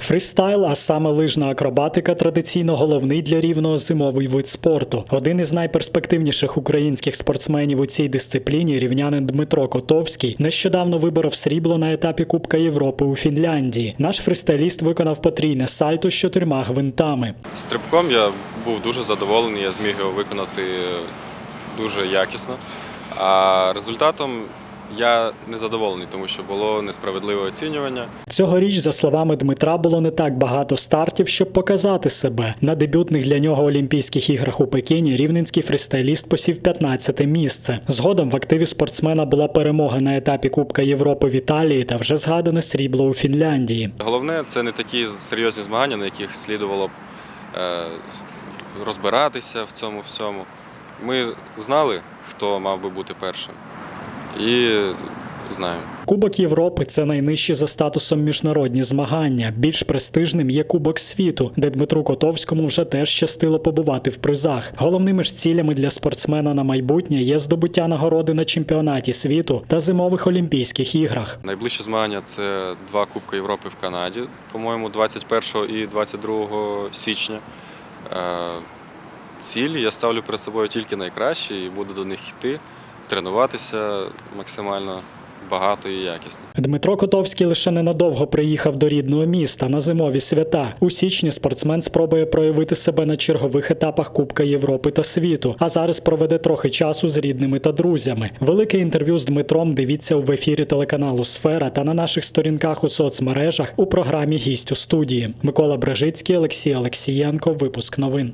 Фрістайл, а саме лижна акробатика, традиційно головний для рівного зимовий вид спорту. Один із найперспективніших українських спортсменів у цій дисципліні, рівнянин Дмитро Котовський, нещодавно виборов срібло на етапі Кубка Європи у Фінляндії. Наш фристайліст виконав потрійне сальто з чотирма гвинтами. Стрибком я був дуже задоволений, я зміг його виконати дуже якісно. А результатом я не задоволений, тому що було несправедливе оцінювання. Цьогоріч, за словами Дмитра, було не так багато стартів, щоб показати себе. На дебютних для нього Олімпійських іграх у Пекіні рівненський фристайліст посів 15 місце. Згодом в активі спортсмена була перемога на етапі Кубка Європи в Італії та вже згадане срібло у Фінляндії. Головне, це не такі серйозні змагання, на яких слідувало б е, розбиратися в цьому всьому. Ми знали, хто мав би бути першим. І знаємо. Кубок Європи це найнижчі за статусом міжнародні змагання. Більш престижним є Кубок світу, де Дмитру Котовському вже теж щастило побувати в призах. Головними ж цілями для спортсмена на майбутнє є здобуття нагороди на чемпіонаті світу та зимових Олімпійських іграх. Найближче змагання це два Кубки Європи в Канаді, по-моєму, 21 і 22 січня. Е, Цілі я ставлю перед собою тільки найкращі і буду до них йти, тренуватися максимально багато і якісно. Дмитро Котовський лише ненадовго приїхав до рідного міста на зимові свята. У січні спортсмен спробує проявити себе на чергових етапах Кубка Європи та світу. А зараз проведе трохи часу з рідними та друзями. Велике інтерв'ю з Дмитром дивіться в ефірі телеканалу Сфера та на наших сторінках у соцмережах у програмі Гість у студії. Микола Брежицький, Олексій Олексієнко. Випуск новин.